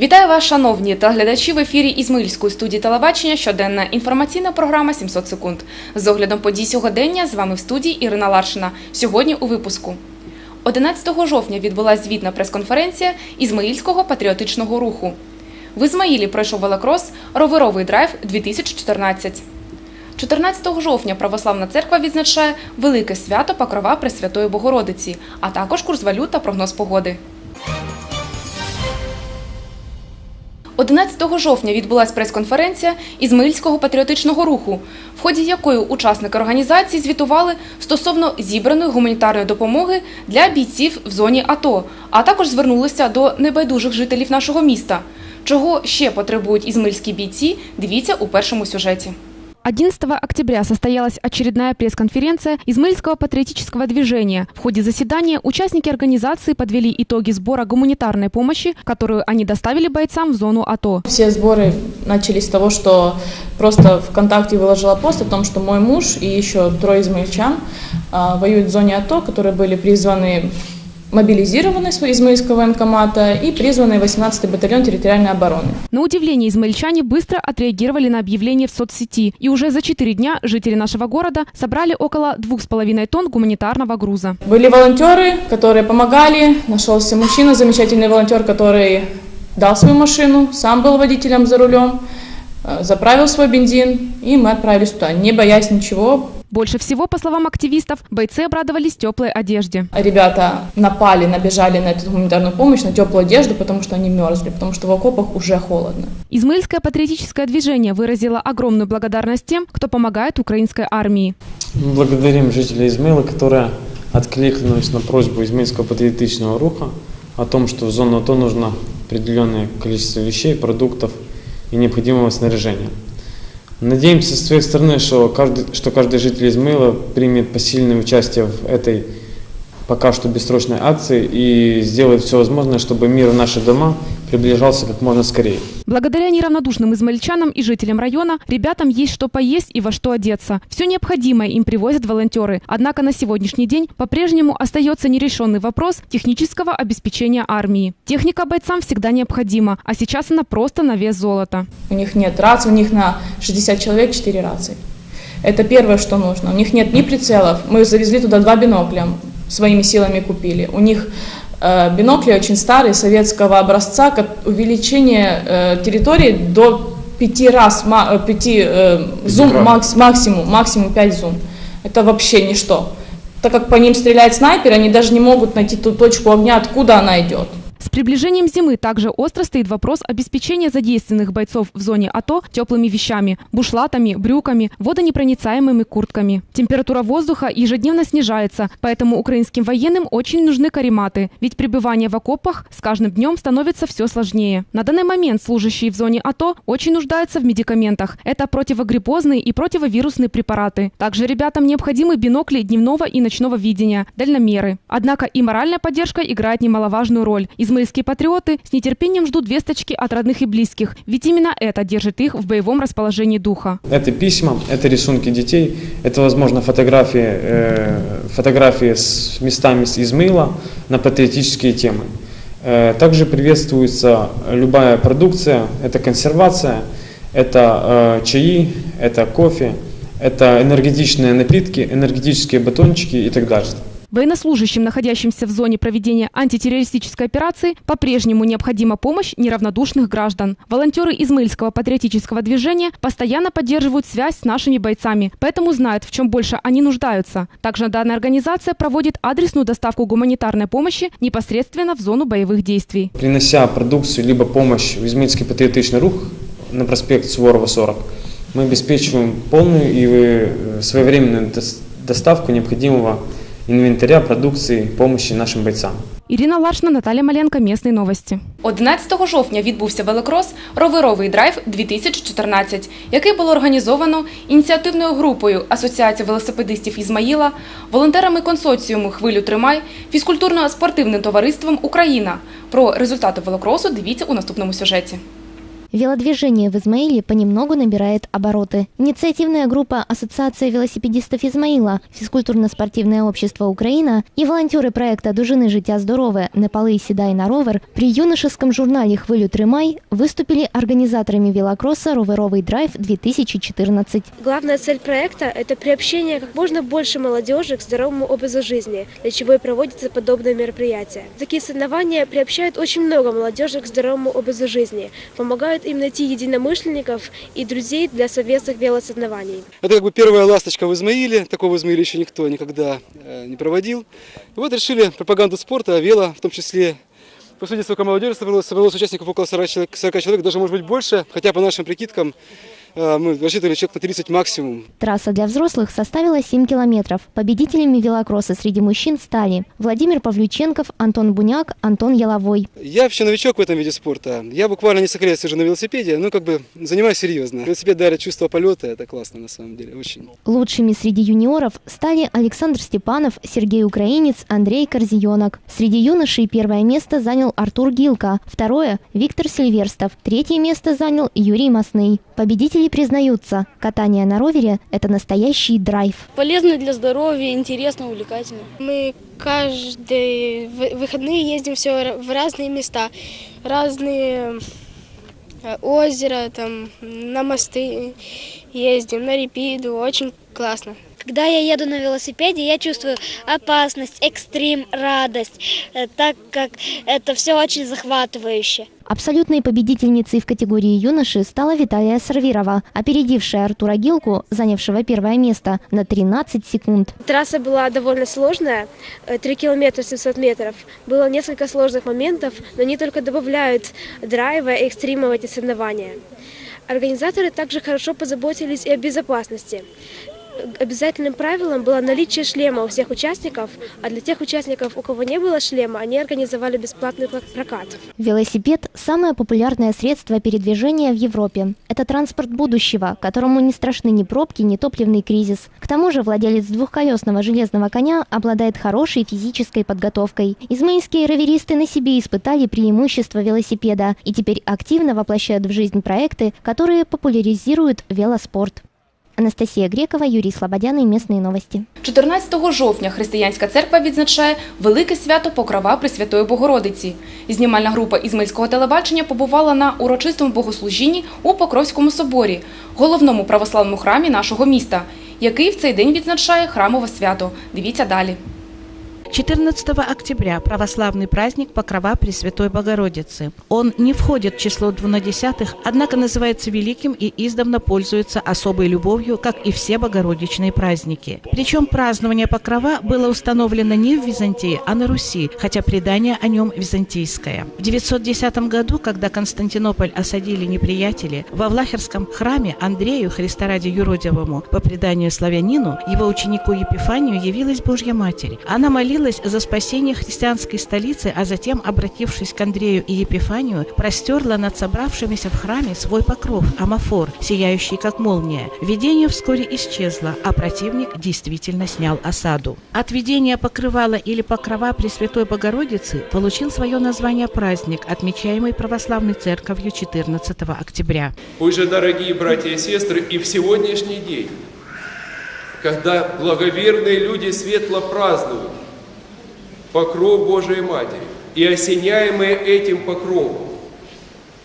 Вітаю вас, шановні телеглядачі в ефірі Ізмаїльської студії телебачення. Щоденна інформаційна програма «700 секунд. З оглядом подій сьогодення з вами в студії Ірина Ларшина. Сьогодні у випуску. 11 жовтня відбулася звітна прес-конференція Ізмаїльського патріотичного руху. В Ізмаїлі пройшов велокрос «Роверовий драйв 2014». 14 жовтня Православна церква відзначає велике свято Покрова Пресвятої Богородиці, а також курс валют та прогноз погоди. 11 жовтня відбулася прес-конференція Ізмаїльського патріотичного руху, в ході якої учасники організації звітували стосовно зібраної гуманітарної допомоги для бійців в зоні АТО, а також звернулися до небайдужих жителів нашого міста. Чого ще потребують ізмаїльські бійці, дивіться у першому сюжеті. 11 октября состоялась очередная пресс-конференция Измаильского патриотического движения. В ходе заседания участники организации подвели итоги сбора гуманитарной помощи, которую они доставили бойцам в зону АТО. Все сборы начались с того, что просто ВКонтакте выложила пост о том, что мой муж и еще трое измаильчан а, воюют в зоне АТО, которые были призваны мобилизированы с Измаильского военкомата и призваны в 18-й батальон территориальной обороны. На удивление, измаильчане быстро отреагировали на объявление в соцсети, и уже за 4 дня жители нашего города собрали около 2,5 тонн гуманитарного груза. Были волонтеры, которые помогали, нашелся мужчина, замечательный волонтер, который дал свою машину, сам был водителем за рулем, э, заправил свой бензин, и мы отправились туда, не боясь ничего, Больше всего, по словам активистов, бойцы обрадовались теплой одежде. Ребята напали, набежали на эту гуманитарную помощь, на теплую одежду, потому что они мерзли, потому что в окопах уже холодно. Измаильское патриотическое движение выразило огромную благодарность тем, кто помогает украинской армии. Мы благодарим жителей Измейла, которые откликнулись на просьбу Измейльского патриотичного руха о том, что в зону АТО нужно определенное количество вещей, продуктов и необходимого снаряжения. Надеемся со своей стороны, что каждый, что каждый житель Измейла примет посильное участие в этой пока что бессрочной акции и сделает все возможное, чтобы мир в наши дома приближался как можно скорее. Благодаря неравнодушным измаильчанам и жителям района, ребятам есть что поесть и во что одеться. Все необходимое им привозят волонтеры. Однако на сегодняшний день по-прежнему остается нерешенный вопрос технического обеспечения армии. Техника бойцам всегда необходима, а сейчас она просто на вес золота. У них нет раций, у них на 60 человек 4 рации. Это первое, что нужно. У них нет ни прицелов. Мы завезли туда два бинокля, своими силами купили. У них э, бинокли очень старые, советского образца, ко- увеличение э, территории до пяти раз, э, пяти зум макс- максимум, максимум 5 зум. Это вообще ничто. Так как по ним стреляет снайпер, они даже не могут найти ту точку огня, откуда она идет. С приближением зимы также остро стоит вопрос обеспечения задействованных бойцов в зоне АТО теплыми вещами, бушлатами, брюками, водонепроницаемыми куртками. Температура воздуха ежедневно снижается, поэтому украинским военным очень нужны карематы, ведь пребывание в окопах с каждым днем становится все сложнее. На данный момент служащие в зоне АТО очень нуждаются в медикаментах. Это противогриппозные и противовирусные препараты. Также ребятам необходимы бинокли дневного и ночного видения, дальномеры. Однако и моральная поддержка играет немаловажную роль. Измаильские патриоты с нетерпением ждут весточки от родных и близких, ведь именно это держит их в боевом расположении духа. Это письма, это рисунки детей, это, возможно, фотографии, э, фотографии с местами с Измейла на патриотические темы. Э, также приветствуется любая продукция, это консервация, это э, чаи, это кофе, это энергетичные напитки, энергетические батончики и так далее. Военнослужащим, находящимся в зоне проведения антитеррористической операции, по-прежнему необходима помощь неравнодушных граждан. Волонтеры Измаильского патриотического движения постоянно поддерживают связь с нашими бойцами, поэтому знают, в чем больше они нуждаются. Также данная организация проводит адресную доставку гуманитарной помощи непосредственно в зону боевых действий. Принося продукцию либо помощь в Измаильский патриотичный рух на проспект Суворова 40, мы обеспечиваем полную и э, своевременную дос- доставку необходимого инвентаря, продукции, помощи нашим бойцам. Ирина Ларшна, Наталья Маленко, Местные новости. 11 жовтня відбувся велокрос «Роверовий драйв 2014», який було організовано ініціативною групою Асоціації велосипедистів Ізмаїла, волонтерами консорціуму «Хвилю тримай», фізкультурно-спортивним товариством «Україна». Про результати велокросу дивіться у наступному сюжеті. Велодвижение в Измаиле понемногу набирает обороты. Инициативная группа Ассоциация велосипедистов Измаила, физкультурно-спортивное общество Украина и волонтеры проекта «Дужины життя здорове» Непали Седай на ровер при юношеском журнале «Хвилю Тримай» выступили организаторами велокросса «Роверовый драйв-2014». Главная цель проекта – это приобщение как можно больше молодежи к здоровому образу жизни, для чего и проводятся подобные мероприятия. Такие соревнования приобщают очень много молодежи к здоровому образу жизни, помогают им найти единомышленников и друзей для совместных велосоревнований. Это как бы первая ласточка в Измаиле. Такого в Измаиле еще никто никогда э, не проводил. И вот решили пропаганду спорта, вело, в том числе по сути, сколько молодежи собралось, собралось участников около 40 человек, 40 человек, даже может быть больше, хотя по нашим прикидкам мы рассчитывали человек на 30 максимум. Трасса для взрослых составила 7 километров. Победителями велокросса среди мужчин стали Владимир Павлюченков, Антон Буняк, Антон Яловой. Я вообще новичок в этом виде спорта. Я буквально несколько лет сижу на велосипеде, ну как бы занимаюсь серьезно. Велосипед дарит чувство полета, это классно на самом деле, очень. Лучшими среди юниоров стали Александр Степанов, Сергей Украинец, Андрей Корзионок. Среди юношей первое место занял Артур Гилка, второе – Виктор Сильверстов, третье место занял Юрий Масный. Победители признаются, катание на ровере – это настоящий драйв. Полезно для здоровья, интересно, увлекательно. Мы каждые вы- выходные ездим все в разные места, разные э, озера, там, на мосты ездим, на репиду, очень классно. Когда я еду на велосипеде, я чувствую опасность, экстрим, радость, э, так как это все очень захватывающе. Абсолютной победительницей в категории юноши стала Виталия Сарвирова, опередившая Артура Гилку, занявшего первое место, на 13 секунд. Трасса была довольно сложная, э, 3 километра 700 метров. Было несколько сложных моментов, но они только добавляют драйва и экстрима в эти соревнования. Организаторы также хорошо позаботились и о безопасности. Обязательным правилом было наличие шлема у всех участников, а для тех участников, у кого не было шлема, они организовали бесплатный пла- прокат. Велосипед – самое популярное средство передвижения в Европе. Это транспорт будущего, которому не страшны ни пробки, ни топливный кризис. К тому же владелец двухколесного железного коня обладает хорошей физической подготовкой. Измаильские роверисты на себе испытали преимущества велосипеда и теперь активно воплощают в жизнь проекты, которые популяризируют велоспорт. Анастасия Грєкова, Юрій Слободяний, Місний новості. 14 жовтня християнська церква відзначає велике свято Покрова Пресвятої Богородиці. Знімальна група Ізмельського телебачення побувала на урочистому богослужінні у Покровському соборі, головному православному храмі нашого міста, який в цей день відзначає храмове свято. Дивіться далі. 14 октября православный праздник Покрова Пресвятой Богородицы. Он не входит в число двунадесятых, однако называется великим и издавна пользуется особой любовью, как и все богородичные праздники. Причем празднование Покрова было установлено не в Византии, а на Руси, хотя предание о нем византийское. В 910 году, когда Константинополь осадили неприятели, во Влахерском храме Андрею, Христа ради юродивому, по преданию славянину, его ученику Епифанию явилась Божья Матерь. Она молилась за спасение христианской столицы, а затем, обратившись к Андрею и Епифанию, простерла над собравшимися в храме свой покров, амафор, сияющий как молния. Видение вскоре исчезло, а противник действительно снял осаду. От видения покрывала или покрова Пресвятой Богородицы получил свое название праздник, отмечаемый православной церковью 14 октября. Вы же, дорогие братья и сестры, и в сегодняшний день, когда благоверные люди светло празднуют покров Божией Матери и осеняемые этим покровом,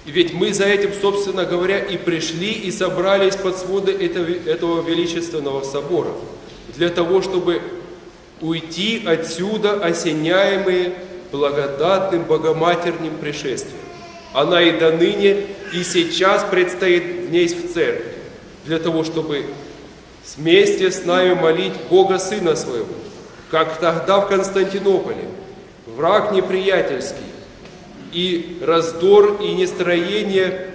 ведь мы за этим, собственно говоря, и пришли, и собрались под своды этого, величественного собора, для того, чтобы уйти отсюда, осеняемые благодатным богоматерным пришествием. Она и до ныне, и сейчас предстоит внесь в церкви, для того, чтобы вместе с нами молить Бога Сына Своего, как тогда в Константинополе, враг неприятельский, и раздор и нестроение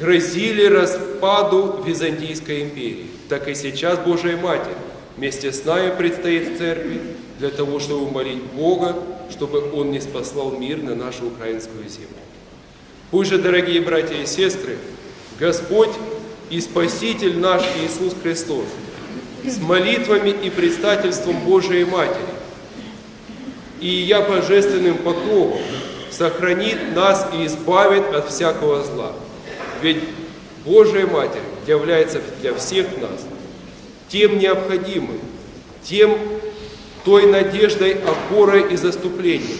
грозили распаду Византийской империи. Так и сейчас Божия Матерь вместе с нами предстоит в церкви для того, чтобы молить Бога, чтобы Он не спаслал мир на нашу украинскую землю. Пусть же, дорогие братья и сестры, Господь и Спаситель наш Иисус Христос с молитвами и предстательством Божией Матери и я божественным покровом сохранит нас и избавит от всякого зла. Ведь Божия Матерь является для всех нас тем необходимым, тем той надеждой, опорой и заступлением,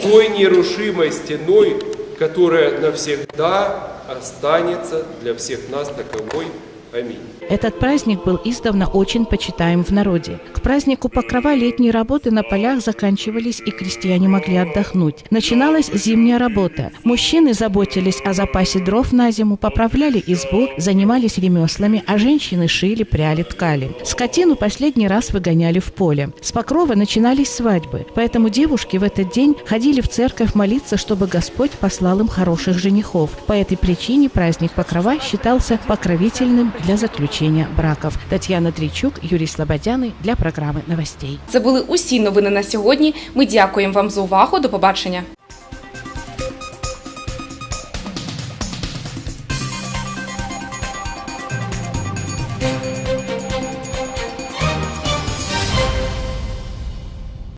той нерушимой стеной, которая навсегда останется для всех нас таковой. Аминь. Этот праздник был издавна очень почитаем в народе. К празднику Покрова летние работы на полях заканчивались, и крестьяне могли отдохнуть. Начиналась зимняя работа. Мужчины заботились о запасе дров на зиму, поправляли избу, занимались ремеслами, а женщины шили, пряли, ткали. Скотину последний раз выгоняли в поле. С Покрова начинались свадьбы, поэтому девушки в этот день ходили в церковь молиться, чтобы Господь послал им хороших женихов. По этой причине праздник Покрова считался покровительным для заключения браков. Татьяна Тричук, Юрій Слободяний для програми новостей. Це були усі новини на сьогодні. Ми дякуємо вам за увагу. До побачення.